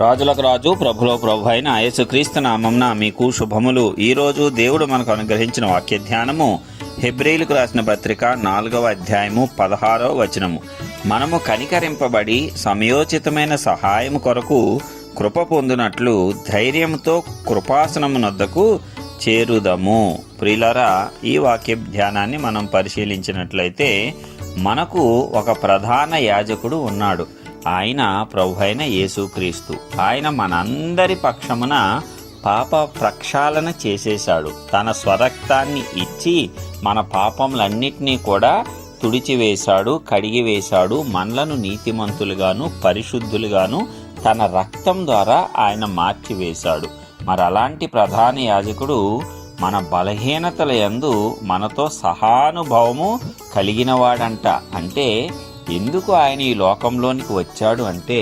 రాజులకు రాజు ప్రభులో ప్రభు అయిన యేసుక్రీస్తు నామంన మీకు శుభములు. ఈరోజు దేవుడు మనకు అనుగ్రహించిన వాక్య ధ్యానము హెబ్రిలకు రాసిన పత్రిక నాలుగవ అధ్యాయము పదహారవ వచనము. మనము కనికరింపబడి సమయోచితమైన సహాయం కొరకు కృప పొందినట్లు ధైర్యంతో కృపాసనమునొద్దకు చేరుదము. ప్రియులరా ఈ వాక్య ధ్యానాన్ని మనం పరిశీలించినట్లయితే మనకు ఒక ప్రధాన యాజకుడు ఉన్నాడు. ఆయన ప్రభు అయిన యేసుక్రీస్తు. ఆయన మనందరి పక్షమున పాప ప్రక్షాళన చేసేశాడు. తన స్వరక్తాన్ని ఇచ్చి మన పాపములన్నిటినీ కూడా తుడిచివేశాడు కడిగివేశాడు మనలను నీతిమంతులుగాను పరిశుద్ధులుగాను తన రక్తం ద్వారా ఆయన మార్చివేశాడు. మరి అలాంటి ప్రధాన యాజకుడు మన బలహీనతల యందు మనతో సహానుభవము కలిగినవాడంట. అంటే ఎందుకు ఆయన ఈ లోకంలోనికి వచ్చాడు అంటే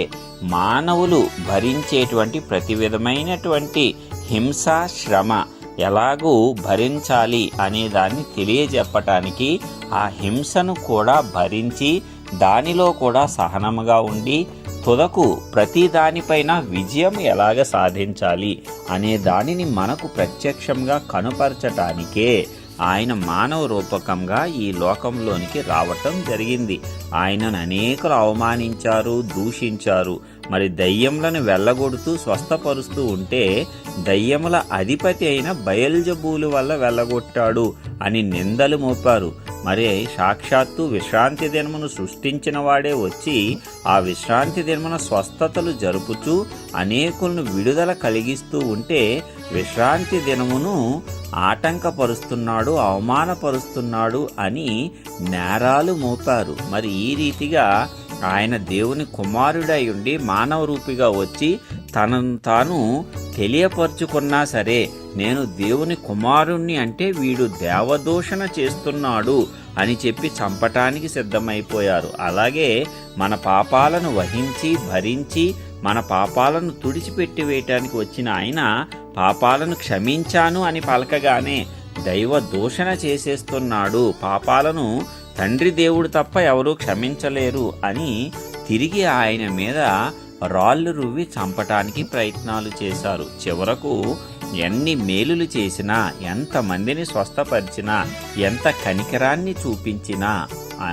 మానవులు భరించేటువంటి ప్రతి విధమైనటువంటి హింస శ్రమ ఎలాగూ భరించాలి అనే దాన్ని తెలియజెప్పటానికి ఆ హింసను కూడా భరించి దానిలో కూడా సహనముగా ఉండి తుదకు ప్రతి దానిపైన విజయం ఎలాగ సాధించాలి అనే దానిని మనకు ప్రత్యక్షంగా కనుపరచటానికే ఆయన మానవ రూపకంగా ఈ లోకంలోనికి రావటం జరిగింది. ఆయనను అనేకులు అవమానించారు దూషించారు. మరి దయ్యములను వెళ్ళగొడుతూ స్వస్థపరుస్తూ ఉంటే దయ్యముల అధిపతి అయిన బయల్జబూలు వల్ల వెళ్ళగొట్టాడు అని నిందలు మోపారు. మరి సాక్షాత్తు విశ్రాంతి దినమును సృష్టించిన వాడే వచ్చి ఆ విశ్రాంతి దినమున స్వస్థతలు జరుపుచూ అనేకులను విడుదల కలిగిస్తూ ఉంటే విశ్రాంతి దినమును ఆటంకపరుస్తున్నాడు అవమానపరుస్తున్నాడు అని నేరాలు మోపారు మరి ఈ రీతిగా ఆయన దేవుని కుమారుడై ఉండి మానవ రూపిగా వచ్చి తనను తాను తెలియపరుచుకున్నా సరే నేను దేవుని కుమారుణ్ణి అంటే వీడు దేవదూషణ చేస్తున్నాడు అని చెప్పి చంపటానికి సిద్ధమైపోయారు. అలాగే మన పాపాలను వహించి భరించి మన పాపాలను తుడిచిపెట్టి వేయటానికి వచ్చిన ఆయన పాపాలను క్షమించాను అని పలకగానే దైవ దూషణ చేసేస్తున్నాడు. పాపాలను తండ్రి దేవుడు తప్ప ఎవరూ క్షమించలేరు అని తిరిగి ఆయన మీద రాళ్ళు రువ్వి చంపటానికి ప్రయత్నాలు చేశారు. చివరకు ఎన్ని మేలులు చేసినా ఎంతమందిని స్వస్థపరిచినా ఎంత కనికరాన్ని చూపించినా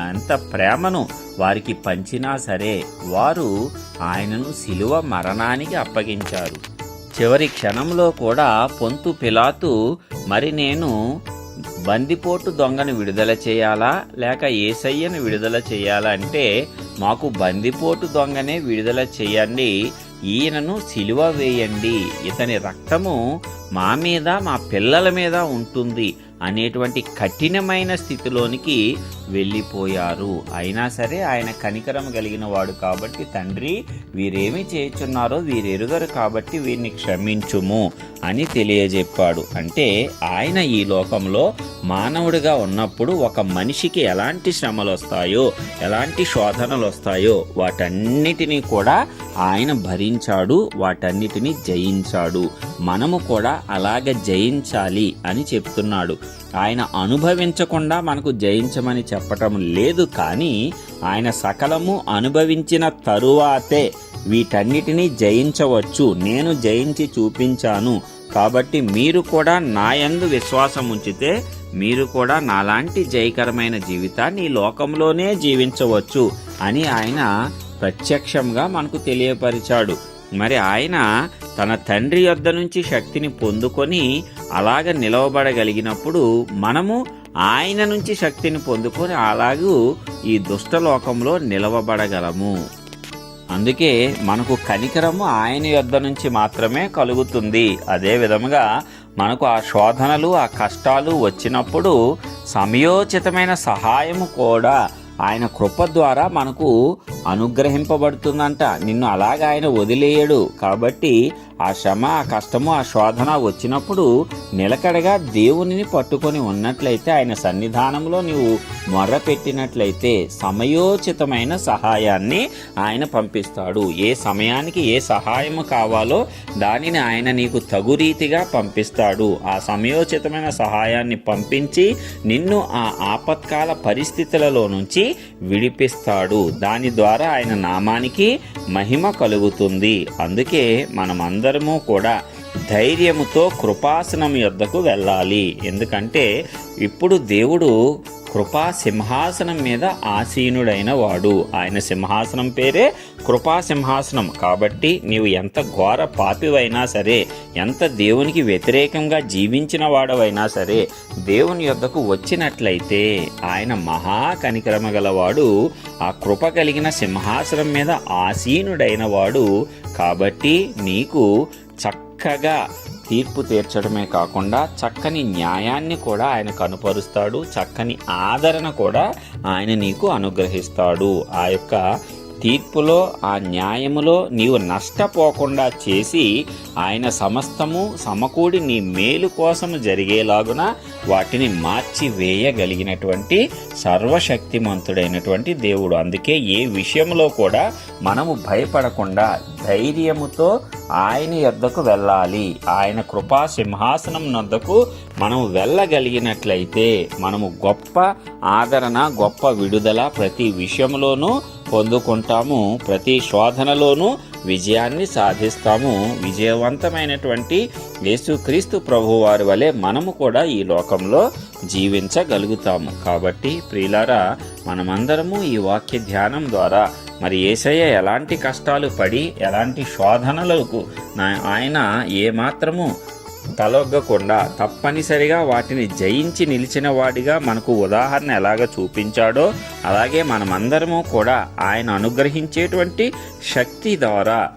ఎంత ప్రేమను వారికి పంచినా సరే వారు ఆయనను శిలువ మరణానికి అప్పగించారు. చివరి క్షణంలో కూడా పొంతు పిలాతు మరి నేను బందిపోటు దొంగను విడుదల చేయాలా? లేక ఏసయ్యను విడుదల చేయాలా? అంటే మాకు బందిపోటు దొంగనే విడుదల చేయండి. ఈయనను సిలువ వేయండి. ఇతని రక్తము మా మీద మా పిల్లల మీద ఉంటుంది. అనేటువంటి కఠినమైన స్థితిలోనికి వెళ్ళిపోయారు. అయినా సరే ఆయన కనికరం కలిగిన వాడు కాబట్టి తండ్రి వీరేమి చేయుచున్నారో వీరెరుగరు కాబట్టి వీరిని క్షమించుము అని తెలియజెప్పాడు. అంటే ఆయన ఈ లోకంలో మానవుడిగా ఉన్నప్పుడు ఒక మనిషికి ఎలాంటి శ్రమలు వస్తాయో ఎలాంటి శోధనలు వస్తాయో వాటన్నిటినీ కూడా ఆయన భరించాడు వాటన్నిటినీ జయించాడు. మనము కూడా అలాగ జయించాలి అని చెప్తున్నాడు. ఆయన అనుభవించకుండా మనకు జయించమని చెప్పటం లేదు కానీ ఆయన సకలము అనుభవించిన తరువాతే వీటన్నిటినీ జయించవచ్చు. నేను జయించి చూపించాను. కాబట్టి మీరు కూడా నాయందు విశ్వాసం ఉంచితే మీరు కూడా నాలాంటి జయకరమైన జీవితాన్ని ఈ లోకంలోనే జీవించవచ్చు అని ఆయన ప్రత్యక్షంగా మనకు తెలియపరిచాడు. మరి ఆయన తన తండ్రి యొద్ద నుంచి శక్తిని పొందుకొని అలాగ నిలవబడగలిగినప్పుడు మనము ఆయన నుంచి శక్తిని పొందుకొని అలాగూ ఈ దుష్టలోకంలో నిలవబడగలము. అందుకే మనకు కనికరము ఆయన యొద్ద నుంచి మాత్రమే కలుగుతుంది. అదే విధముగా మనకు ఆ శోధనలు ఆ కష్టాలు వచ్చినప్పుడు సమయోచితమైన సహాయము కూడా ఆయన కృప ద్వారా మనకు అనుగ్రహింపబడుతుందంట. నిన్ను అలాగ ఆయన వదిలేయడు. కాబట్టి ఆ శ్రమ ఆ కష్టము ఆ శోధన వచ్చినప్పుడు నిలకడగా దేవునిని పట్టుకొని ఉన్నట్లయితే ఆయన సన్నిధానంలో నీవు మొర్ర పెట్టినట్లయితే సమయోచితమైన సహాయాన్ని ఆయన పంపిస్తాడు. ఏ సమయానికి ఏ సహాయము కావాలో దానిని ఆయన నీకు తగు రీతిగా పంపిస్తాడు. ఆ సమయోచితమైన సహాయాన్ని పంపించి నిన్ను ఆ ఆపత్కాల పరిస్థితులలో నుంచి విడిపిస్తాడు. దాని ద్వారా ద్వారా ఆయన నామానికి మహిమ కలుగుతుంది. అందుకే మనమందరము కూడా ధైర్యముతో కృపాసనం యొద్దకు వెళ్ళాలి. ఎందుకంటే ఇప్పుడు దేవుడు కృపా సింహాసనం మీద ఆసీనుడైన వాడు. ఆయన సింహాసనం పేరే కృపా సింహాసనం కాబట్టి నీవు ఎంత ఘోర పాపివైనా సరే ఎంత దేవునికి వ్యతిరేకంగా జీవించిన వాడవైనా సరే దేవుని యొద్దకు వచ్చినట్లయితే ఆయన మహా కనికరమ గలవాడు. ఆ కృప కలిగిన సింహాసనం మీద ఆసీనుడైన వాడు. కాబట్టి నీకు చక్కగా తీర్పు తీర్చడమే కాకుండా చక్కని న్యాయాన్ని కూడా ఆయన కనుపరుస్తాడు చక్కని ఆదరణ కూడా ఆయన నీకు అనుగ్రహిస్తాడు. ఆ యొక్క తీర్పులో ఆ న్యాయములో నీవు నష్టపోకుండా చేసి ఆయన సమస్తము సమకూడి నీ మేలు కోసము జరిగేలాగున వాటిని మార్చి వేయగలిగినటువంటి సర్వశక్తిమంతుడైనటువంటి దేవుడు. అందుకే ఏ విషయంలో కూడా మనము భయపడకుండా ధైర్యముతో ఆయన యొద్దకు వెళ్ళాలి. ఆయన కృపా సింహాసనం నొద్దకు మనం వెళ్ళగలిగినట్లయితే మనము గొప్ప ఆదరణ గొప్ప విడుదల ప్రతి విషయంలోనూ పొందుకుంటాము. ప్రతి శోధనలోనూ విజయాన్ని సాధిస్తాము. విజయవంతమైనటువంటి యేసుక్రీస్తు ప్రభు వారి వలె మనము కూడా ఈ లోకంలో జీవించగలుగుతాము. కాబట్టి ప్రియులారా మనమందరము ఈ వాక్య ధ్యానం ద్వారా మరి ఏసయ్య ఎలాంటి కష్టాలు పడి ఎలాంటి శోధనలకు నా- ఆయన ఏమాత్రము తలొగ్గకుండా తప్పనిసరిగా వాటిని జయించి నిలిచిన వాడిగా మనకు ఉదాహరణ ఎలాగ చూపించాడో అలాగే మనమందరము కూడా ఆయన అనుగ్రహించేటువంటి శక్తి ద్వారా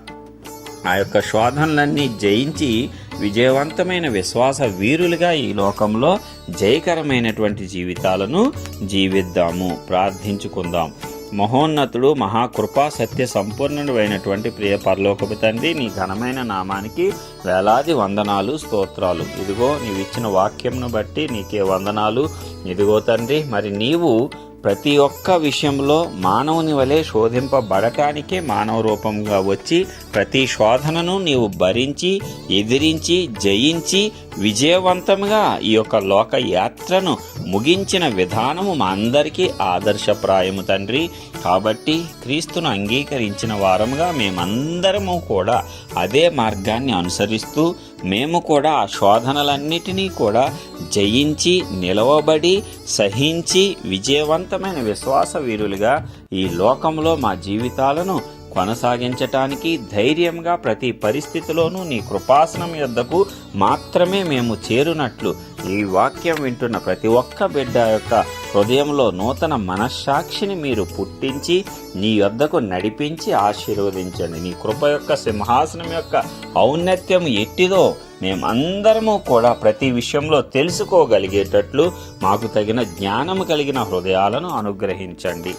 ఆ యొక్క శోధనలన్నీ జయించి విజయవంతమైన విశ్వాస వీరులుగా ఈ లోకంలో జయకరమైనటువంటి జీవితాలను జీవిద్దాము. ప్రార్థించుకుందాం. మహోన్నతుడు మహాకృపా సత్య సంపూర్ణుడు అయినటువంటి ప్రియ పరలోకపు తండ్రి నీ ఘనమైన నామానికి వేలాది వందనాలు స్తోత్రాలు. ఇదిగో నీవిచ్చిన వాక్యంను బట్టి నీకే వందనాలు. ఇదిగో తండ్రి మరి నీవు ప్రతి ఒక్క విషయంలో మానవుని వలె శోధింపబడటానికే మానవ రూపంగా వచ్చి ప్రతి శోధనను నీవు భరించి ఎదిరించి జయించి విజయవంతంగా ఈ యొక్క లోక యాత్రను ముగించిన విధానము మా అందరికీ ఆదర్శప్రాయము తండ్రి. కాబట్టి క్రీస్తును అంగీకరించిన వారముగా మేమందరము కూడా అదే మార్గాన్ని అనుసరిస్తూ మేము కూడా ఆ శోధనలన్నిటినీ కూడా జయించి నిలవబడి సహించి విజయవంతమైన విశ్వాస వీరులుగా ఈ లోకంలో మా జీవితాలను కొనసాగించటానికి ధైర్యంగా ప్రతి పరిస్థితిలోనూ నీ కృపాసనం యొద్దకు మాత్రమే మేము చేరునట్లు ఈ వాక్యం వింటున్న ప్రతి ఒక్క బిడ్డ యొక్క హృదయంలో నూతన మనస్సాక్షిని మీరు పుట్టించి నీ యొద్దకు నడిపించి ఆశీర్వదించండి. నీ కృప యొక్క సింహాసనం యొక్క ఔన్నత్యం ఎట్టిదో మేమందరము కూడా ప్రతి విషయంలో తెలుసుకోగలిగేటట్లు మాకు తగిన జ్ఞానము కలిగిన హృదయాలను అనుగ్రహించండి.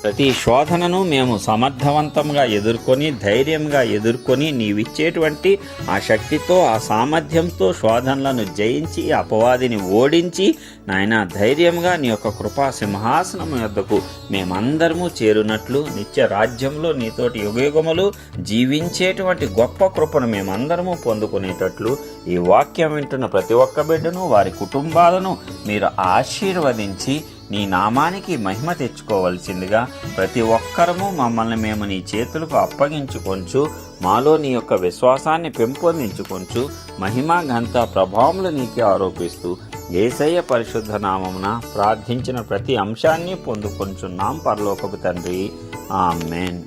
ప్రతి శోధనను మేము సమర్థవంతంగా ఎదుర్కొని ధైర్యంగా ఎదుర్కొని నీవిచ్చేటువంటి ఆ శక్తితో ఆ సామర్థ్యంతో శోధనలను జయించి అపవాదిని ఓడించి నాయన ధైర్యంగా నీ యొక్క కృపా సింహాసనం యొద్దకు మేమందరము చేరునట్లు నిత్య రాజ్యంలో నీతోటి యుగయుగములు జీవించేటువంటి గొప్ప కృపను మేమందరము పొందుకునేటట్లు ఈ వాక్యం వింటున్న ప్రతి ఒక్క బిడ్డను వారి కుటుంబాలను మీరు ఆశీర్వదించి నీ నామానికి మహిమ తెచ్చుకోవలసిందిగా ప్రతి ఒక్కరము మమ్మల్ని మేము నీ చేతులకు అప్పగించుకొంచు మాలో నీ యొక్క విశ్వాసాన్ని పెంపొందించుకొంచు మహిమ గంత ప్రభావములు నీకే ఆరోపిస్తూ ఏసయ్య పరిశుద్ధ నామమున ప్రార్థించిన ప్రతి అంశాన్ని పొందుకొంచున్నాం పరలోకపు తండ్రి. ఆమెన్.